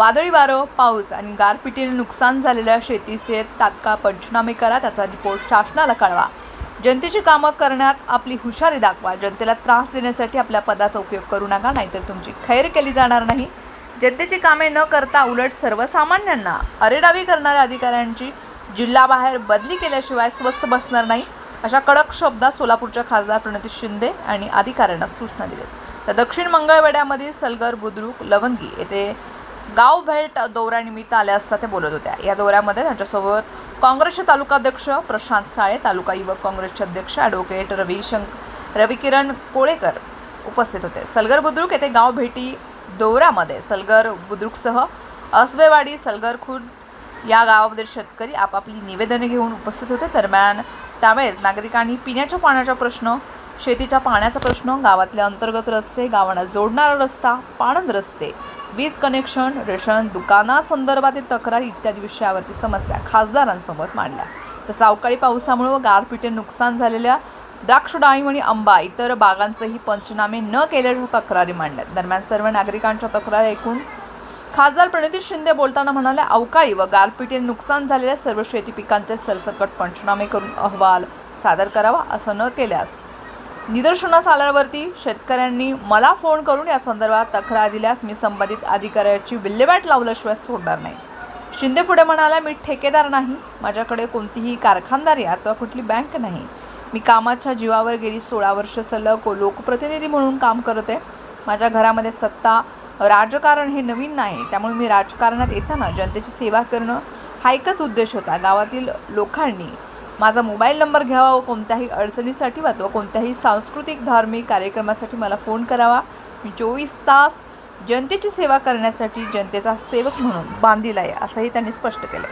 वादळी वारं पाऊस आणि गारपिटीने नुकसान झालेल्या शेतीचे तात्काळ पंचनामे करा त्याचा रिपोर्ट शासनाला कळवा. जनतेची कामं करण्यात आपली हुशारी दाखवा. जनतेला त्रास देण्यासाठी आपल्या पदाचा उपयोग करू नका नाहीतर तुमची खैर केली जाणार नाही. जनतेची कामे न करता उलट सर्वसामान्यांना अरेडावी करणाऱ्या अधिकाऱ्यांची जिल्हाबाहेर बदली केल्याशिवाय स्वस्थ बसणार नाही अशा कडक शब्दात सोलापूरच्या खासदार प्रणिती शिंदे आणि अधिकाऱ्यांना सूचना दिल्या. तर दक्षिण मंगळवेड्यामधील सलगर बुद्रुक लवंगी येथे गाव भेट दौऱ्यानिमित्त आल्या असता ते बोलत होत्या. या दौऱ्यामध्ये त्यांच्यासोबत काँग्रेसचे तालुकाध्यक्ष प्रशांत साळे तालुका युवक काँग्रेसचे अध्यक्ष ॲडव्होकेट रविशंक रविकिरण कोळेकर उपस्थित होते. सलगर बुद्रुक येथे गाव भेटी दौऱ्यामध्ये सलगर बुद्रुकसह असबेवाडी सलगर खुर्द या गावामध्ये शेतकरी आपापली निवेदने घेऊन उपस्थित होते. दरम्यान त्यावेळेस नागरिकांनी पिण्याच्या पाण्याचा प्रश्न शेतीच्या पाण्याचा प्रश्न गावातले अंतर्गत रस्ते गावांना जोडणारा रस्ता पाणंद रस्ते वीज कनेक्शन रेशन दुकानासंदर्भातील तक्रारी इत्यादी विषयावरती समस्या खासदारांसमोर मांडल्या. तसं अवकाळी पावसामुळे व गारपिटे नुकसान झालेल्या द्राक्ष डाळिंब आणि आंबा इतर बागांचेही पंचनामे न केल्याच्या तक्रारी मांडल्या. दरम्यान सर्व नागरिकांच्या तक्रारी ऐकून खासदार प्रणिती शिंदे बोलताना म्हणाले अवकाळी व गारपिटीने नुकसान झालेल्या सर्व शेती पिकांचे सरसकट पंचनामे करून अहवाल सादर करावा असं न केल्यास निदर्शनास आल्यावरती शेतकऱ्यांनी मला फोन करून या संदर्भात तक्रार दिल्यास मी संबंधित अधिकाऱ्याची विल्हेवाट लावल्याशिवाय सोडणार नाही. शिंदे पुढे म्हणाला मी ठेकेदार नाही. माझ्याकडे कोणतीही कारखानदारी अथवा कुठली बँक नाही. मी कामाच्या जीवावर गेली सोळा वर्ष सलग लोकप्रतिनिधी म्हणून काम करते. माझ्या घरामध्ये सत्ता राजकारण हे नवीन नाही. त्यामुळे मी राजकारणात येताना जनतेची सेवा करणं हा एकच उद्देश होता. गावातील लोकांनी माझा मोबाईल नंबर घ्यावा व कोणत्याही अडचणीसाठी वा कोणत्याही सांस्कृतिक धार्मिक कार्यक्रमासाठी मला फोन करावा. मी चोवीस तास जनतेची सेवा करण्यासाठी जनतेचा सेवक म्हणून बांधील आहे असंही त्यांनी स्पष्ट केलं